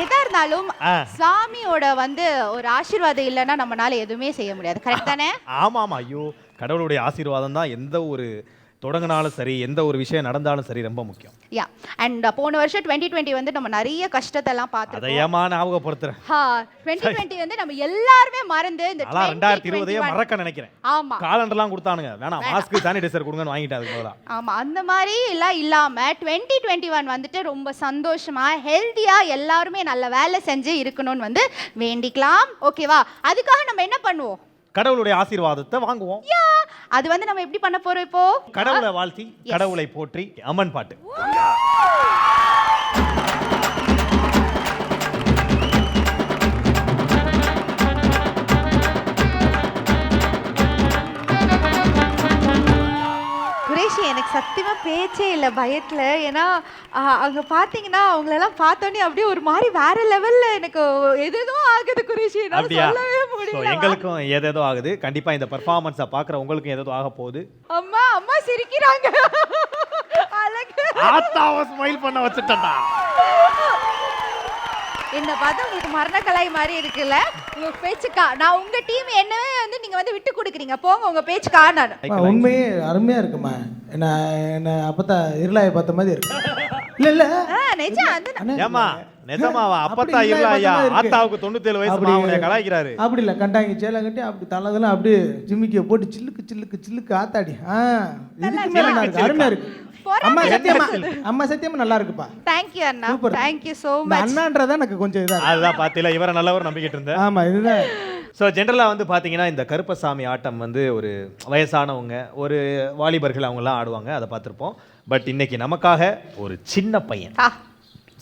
எதா இருந்தாலும். சாமியோட வந்து ஒரு ஆசீர்வாதம் இல்லைன்னா நம்மனால எதுவுமே செய்ய முடியாது. கரெக்ட் தானே? ஆமா ஆமா ஐயோ கடவுளுடைய ஆசீர்வாதம் தான் எந்த ஒரு தொடங்கினாலும் சரி எந்த ஒரு விஷயம் நடந்தாலும் சரி ரொம்ப முக்கியம். யா அண்ட் போன வருஷம் டுவெண்ட்டி டுவெண்ட்டி வந்து நம்ம நிறைய கஷ்டத்தெல்லாம் அதை பார்த்துருக்கோம். ஏமா ஞாபகப்படுத்துறேன்? ஹா டுவெண்ட்டி டுவெண்ட்டி வந்து நம்ம எல்லாருமே மறந்து இந்த அதான் ரெண்டாயிரத்தி 2021 இருபதையே மறக்க நினைக்கிறேன். ஆமா. காலண்டர்லாம் கொடுத்தானுங்க. வேணாம் மாஸ்க் சானிடைசர் கொடுங்கன்னு வாங்கிட்டேன் அதுக்கு பதிலா. ஆமா அந்த மாதிரி எல்லாம் இல்லாம டுவெண்ட்டி டுவெண்ட்டி ஒன் வந்துட்டு ரொம்ப சந்தோஷமா ஹெல்த்தியா எல்லாருமே நல்ல வேலை செஞ்சு இருக்கணும்னு வந்து வேண்டிக்கலாம். ஓகேவா அதுக்காக நம்ம என்ன பண்ணுவோம்? கடவுளுடைய ஆசீர்வாதத்தை வாங்குவோம். அது வந்து நம்ம எப்படி பண்ண போறோம் இப்போ? கடவுளை வாழ்த்தி கடவுளை போற்றி அம்மன் பாட்டு. குரேஷி எனக்கு சத்தியமா பேச்சே இல்லை பயத்துல. ஏன்னா அங்க பாத்தீங்கன்னா அவங்களெல்லாம் பார்த்தோன்னே அப்படியே ஒரு மாதிரி வேற லெவல்ல எனக்கு எதேதோ ஆகுது குரேஷி. என்னால சொல்லவே முடியல எங்களுக்கும் ஏதேதோ ஆகுது. கண்டிப்பா இந்த பெர்ஃபார்மன்ஸை பார்க்குற உங்களுக்கும் ஏதேதோ ஆக போகுது. அம்மா அம்மா சிரிக்கிறாங்க. அழகு. ஆத்தாவை ஸ்மைல் பண்ண வச்சுட்டா என்ன பார்த்தா உங்களுக்கு மரணக்கலை மாதிரி இருக்குல்ல? உங்க பேச்சுக்கா. நான் உங்க டீம் என்னவே வந்து நீங்க வந்து விட்டு கொடுக்குறீங்க. போங்க உங்க பேச்சுக்கா நான். உண்மையே அருமையா இருக்குமா என்ன என்ன அப்பத்தா இருளாய பார்த்த மாதிரி இருக்கு. இல்ல இல்ல. நிஜம் அண்ணா, ஏமா நிஜமாவா? அப்பத்தா இல்ல, ஐயா. ஆத்தாவுக்கு தொண்ணூத்தேழு வயசு மாவனைய கலாய்க்கிறாரு. அப்படி இல்ல கண்டாங்க சேலை கட்டி அப்படி தலதெல்லாம் அப்படியே ஜிம்மிக்கிய போட்டு சில்லுக்கு சில்லுக்கு சில்லுக்கு ஆத்தாடி. ஆ அருமையா இருக்கு. அம்மா சத்தியமா அம்மா சத்தியமா நல்லா இருக்குப்பா. தேங்க்யூ அண்ணா. Super. தேங்க்யூ ஸோ இந்த மச் அண்ணான்றதா எனக்கு கொஞ்சம் இதா. அதுதான் பாத்தீங்களா? இவரை நல்லவர் நம்பிக்கிட்டு இருந்தேன். ஆமா இதுதான். ஸோ ஜென்ரலாக வந்து பார்த்தீங்கன்னா இந்த கருப்பசாமி ஆட்டம் வந்து ஒரு வயசானவங்க ஒரு வாலிபர்கள் அவங்கெல்லாம் ஆடுவாங்க அதை பார்த்துருப்போம். பட் இன்னைக்கு நமக்காக ஒரு சின்ன பையன்.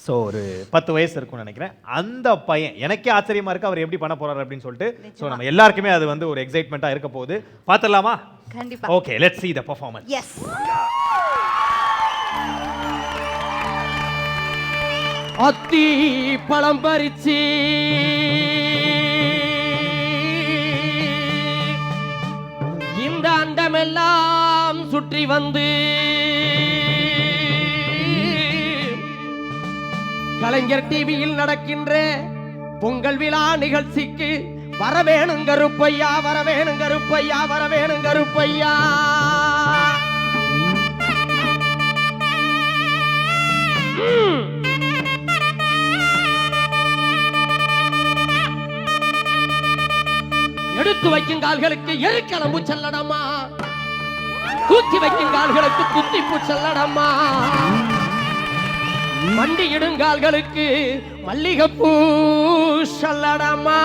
ஸோ ஒரு பத்து வயசு இருக்கும்னு நினைக்கிறேன். அந்த பையன் எனக்கே ஆச்சரியமா இருக்கு அவர் எப்படி பண்ண போறாரு அப்படின்னு சொல்லிட்டு. ஸோ நம்ம எல்லாருக்குமே அது வந்து ஒரு எக்ஸைட்மெண்ட்டாக இருக்க போகுது. பார்த்துடலாமா? கண்டிப்பா. Okay let's see the performance. Yes அத்தி பழம் பறிச்சு. இந்த அண்டமெல்லாம் சுற்றி வந்து கலைஞர் டிவியில் நடக்கின்ற பொங்கல் விழா நிகழ்ச்சிக்கு வரவேணும் கருப்பையா வரவேணும் கருப்பையா வரவேணும் கருப்பையா எடுத்து வைக்கும் கால்களுக்கு எருக்கிளம்பு செல்லடமா தூக்கி வைக்கும் கால்களுக்கு குத்திப்பு செல்லடமா? வண்டி இடுங்கால்களுக்கு மல்லிகைப்பூ சல்லடமா.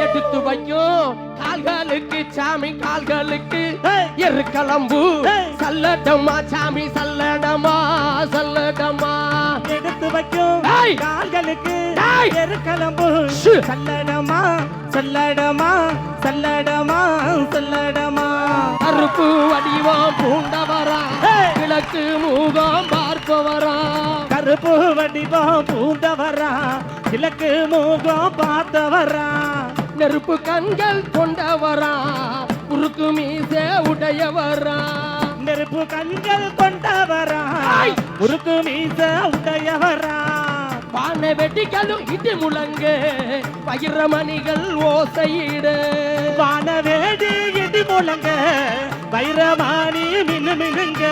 எடுத்து வைக்கும் கால்களுக்கு சாமி கால்களுக்கு. எருக்கிளம்பு சல்லடமா சாமி சல்லடமா சல்லடமா. எடுத்து வைக்கும்! கால்களுக்கு! எருக்கலம்பு! சல்லடமா சல்லடமா சல்லடமா சல்லடமா. கருப்பு வடிவம் பூண்டவரா. கிழக்கு முகம் பார்ப்பவரா. கருப்பு வடிவம் பூந்தவரா கிழக்கு மூகம் பார்த்தவரா. நெருப்பு கண்கள் கொண்டவரா குறுக்கு மீசே உடையவரா. நெருப்பு கண்கள் கொண்டவரா! முறுக்கு மீச உடையவரா. பானை வெட்டிகளும் இடி முழங்க பகிரமணிகள் ஓசையிடு. வானவேடி இடி முழங்க வைரமானி மினு மினுங்க.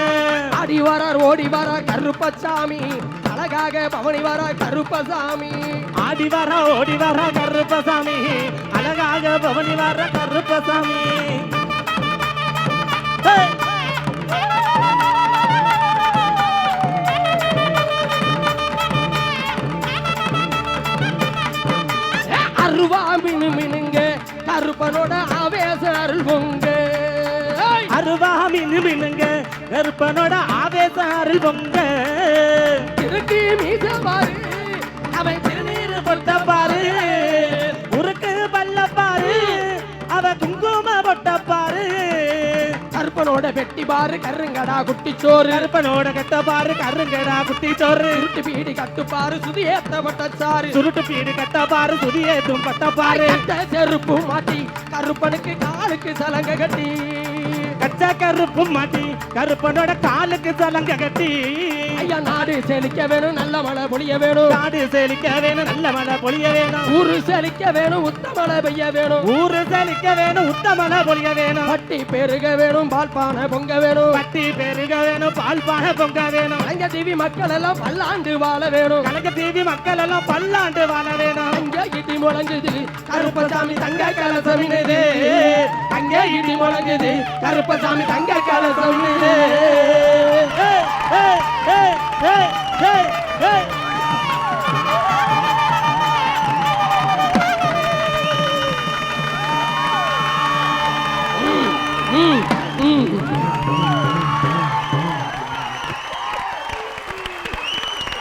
ஆடி வரார் ஓடி வரார் கருப்பசாமி. அழகாக பவனி வரார் கருப்பசாமி. ஆடி வர ஓடி வர கருப்பசாமி அழகாக பவனி வர கருப்பசாமி! அருவா மினு மினுங்க கருப்பனோட ஆவேச அருள் பொங்க! அருவா மினு மினுங்க கருப்பனோட ஆவேச அருள் பொங்க திருட்டி மீச பாரு கருப்பனோட வெட்டி பாரு கருங்கடா குட்டிச்சோறு கருப்பனோட கட்ட பாரு கருங்கடா குட்டி சோறு. சுருட்டு பீடி கட்டு பாரு சுதி ஏத்தப்பட்ட சாரு சுருட்டு பீடு கட்ட பாரு சுதியேதும் பட்ட பாரு. செருப்பு மாட்டி கருப்பனுக்கு காலுக்கு சலங்க கட்டி. கச்சா கருப்பு மாட்டி கருப்பனோட காலுக்கு சலங்க கட்டி. ஐயா நாடு செழிக்க வேணும் நல்ல மழை பொழிய வேணும். நாடு செழிக்க வேணும் நல்ல மழை பொழிய வேணும். ஊரு செழிக்க வேணும் உத்த மழை பெய்ய வேணும். ஊரு செழிக்க வேணும் உத்த மழை பொழிய வேணும். வட்டி பெருக வேணும் பால் பானை பொங்க வேணும். பட்டி பெருக வேணும் பால் பானை பொங்க வேணும். அங்க டிவி மக்கள் எல்லாம் பல்லாண்டு வாழ வேணும். கலக்க தீவி மக்கள் எல்லாம் பல்லாண்டு வாழ முழங்குது. கருப்பசாமி தங்க கலசமினது அங்கே இடி முழங்குது. கருப்பசாமி தங்க கலசமினது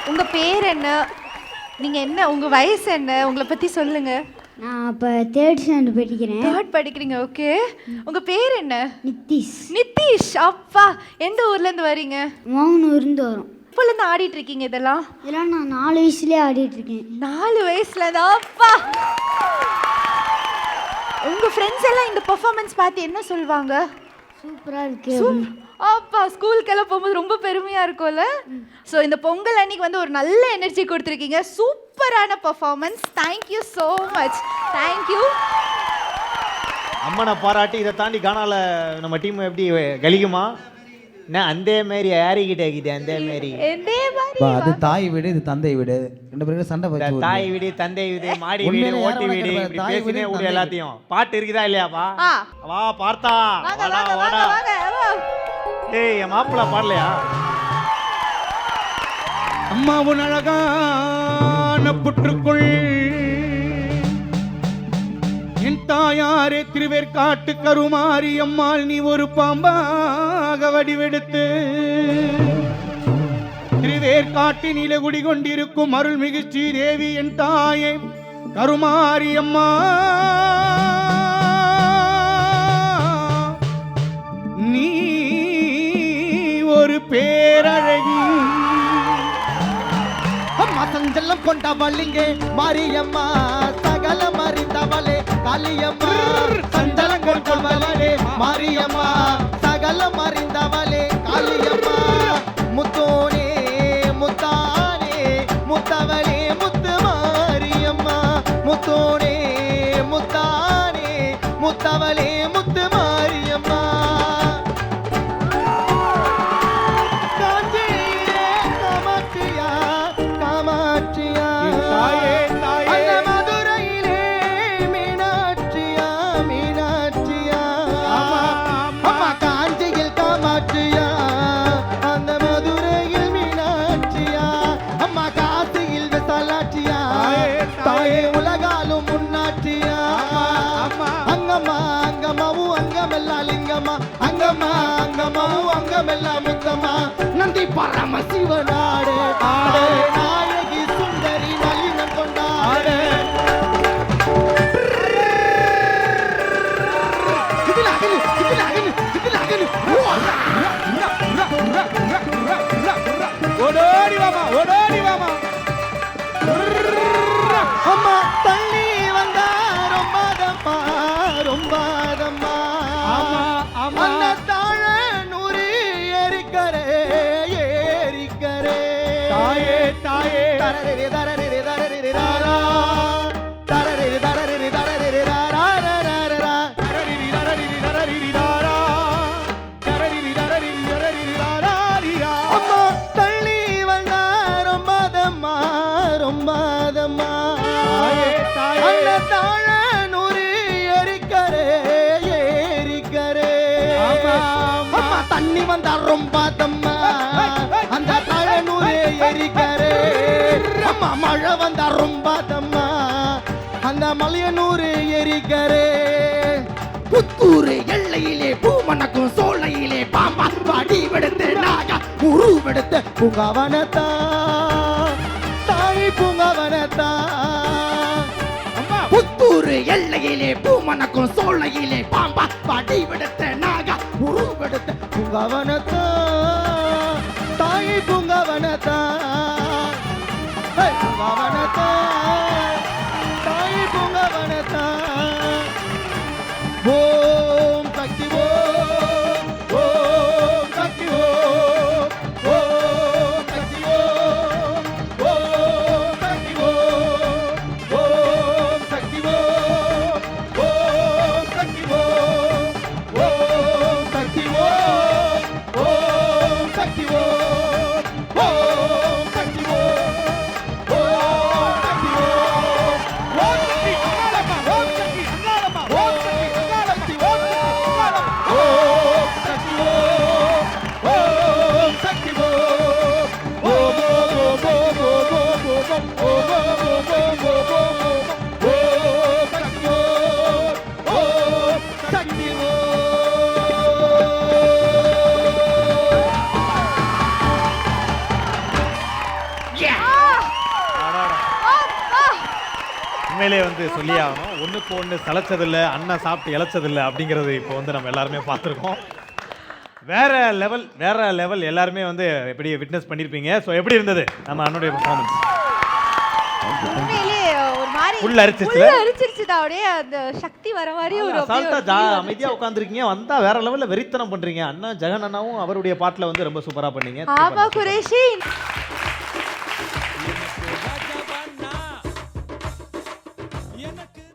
உங்க பேர் என்ன? நீங்க என்ன உங்க வயசு என்ன? உங்களை பத்தி சொல்லுங்க. நான் அப்போ தேர்ட் ஸ்டாண்டர்ட் படிக்கிறேன். தேர்ட் படிக்கிறீங்க ஓகே உங்க பேர் என்ன? நித்திஷ். நிதிஷ் அப்பா. எந்த ஊர்ல இருந்து வரீங்க? மோகனூர்ந்து வரும். இப்போல இருந்து ஆடிட்டு இருக்கீங்க இதெல்லாம்? இதெல்லாம் நான் நாலு வயசுலேயே ஆடிட்டு இருக்கேன். நாலு வயசுல தான் அப்பா. உங்க ஃப்ரெண்ட்ஸ் எல்லாம் இந்த பெர்ஃபார்மன்ஸ் பார்த்து என்ன சொல்வாங்க சூப்பராக இருக்கு. அப்பா ஸ்கூலுக்கெல்லாம் போகும்போது ரொம்ப பெருமையா இருக்கும்ல? ஸோ இந்த பொங்கல் அன்னைக்கு வந்து ஒரு நல்ல எனர்ஜி கொடுத்துருக்கீங்க. சூப்பரான performance thank you so much thank you அம்மனை பாராட்டி இதை தாண்டி கானால நம்ம டீம் எப்படி கலிக்குமா என்ன அந்த மாரி யாரிக்கிட்ட இருக்குது அந்த மாரி. அது தாய் வீடு இது தந்தை வீடு. ரெண்டு பேரும் சண்டை வச்சு தாய் வீடு தந்தை வீடு மாடி வீடு ஓட்டி வீடு தாய் வீடு, எல்லாத்தையும். பாட்டு இருக்குதா இல்லையாப்பா. வா பார்த்தா. வாடா. ஏய் என் மாப்பிள்ள பாடலையா? அம்மாவும் அழகான புற்றுக்குள். என் தாயாரே திருவேற்காட்டு கருமாறி அம்மாள் நீ ஒரு பாம்பாக வடிவெடுத்து. திருவேற்காட்டு இலகுடி கொண்டிருக்கும் அருள்மிகு ஸ்ரீதேவி என் தாயே கருமாரி அம்மா. பேரழகி. அம்மா சஞ்சலம் கொண்டவளிங்கே மாரியம்மா சகல மறிந்தவளே காளியம்மா சஞ்சலம் கொண்டவளே மாரியம்மா. அங்கமெல்லாம் முத்தம்மா. நந்தி பரமசிவனாடு ஆடு நாயகி வாமா ஓடோடி வாமா. அம்மா தள்ளி வந்தா ரொம்பாதம்மா ரொம்பாதம்மா ஆமா, ஆமா. அந்த தாழ நூறு ஏரிக்கரே ஏரிக்கரே. தாயே தாயே. தரரிரி தரரிரி உருவெடுத்து பூங்காவனத்தா? தாய் பூங்காவனத்தா? புத்தூர் எல்லையிலே பூமணக்கும் சோலையிலே பாம்பா பாடி விடுத்த நாகா உருவெடுத்த பூங்காவனத்தா? தாய் பூங்காவனத்தா? பூங்காவனத்தா? தாய் பூங்காவனத்தா? ஓ உண்மையிலே வந்து சொல்லி ஆகணும் ஒன்றுக்கு ஒன்று சளைச்சதில்லை அண்ணன் சாப்பிட்டு இழைச்சதில்லை அப்படிங்கிறது இப்போ வந்து நம்ம எல்லாருமே பார்த்துருக்கோம். வேற லெவல் வேற லெவல் எல்லாருமே வந்து எப்படி விட்னஸ் பண்ணியிருப்பீங்க ஸோ எப்படி இருந்தது நம்ம அண்ணனுடைய பர்ஃபார்மன்ஸ் உள்ள அரிச்சிச்சுல? உள்ள அரிச்சிருச்சுடா. அப்படியே அந்த சக்தி வர மாதிரி ஒரு அசால்ட்டா. அமைதியா உட்காந்துருக்கீங்க வந்தா வேற லெவல்ல வெறித்தனம் பண்றீங்க. அண்ணா ஜெகன் அண்ணாவும் அவருடைய பாட்டுல வந்து ரொம்ப சூப்பரா பண்ணீங்க. ஆமா குரேஷி.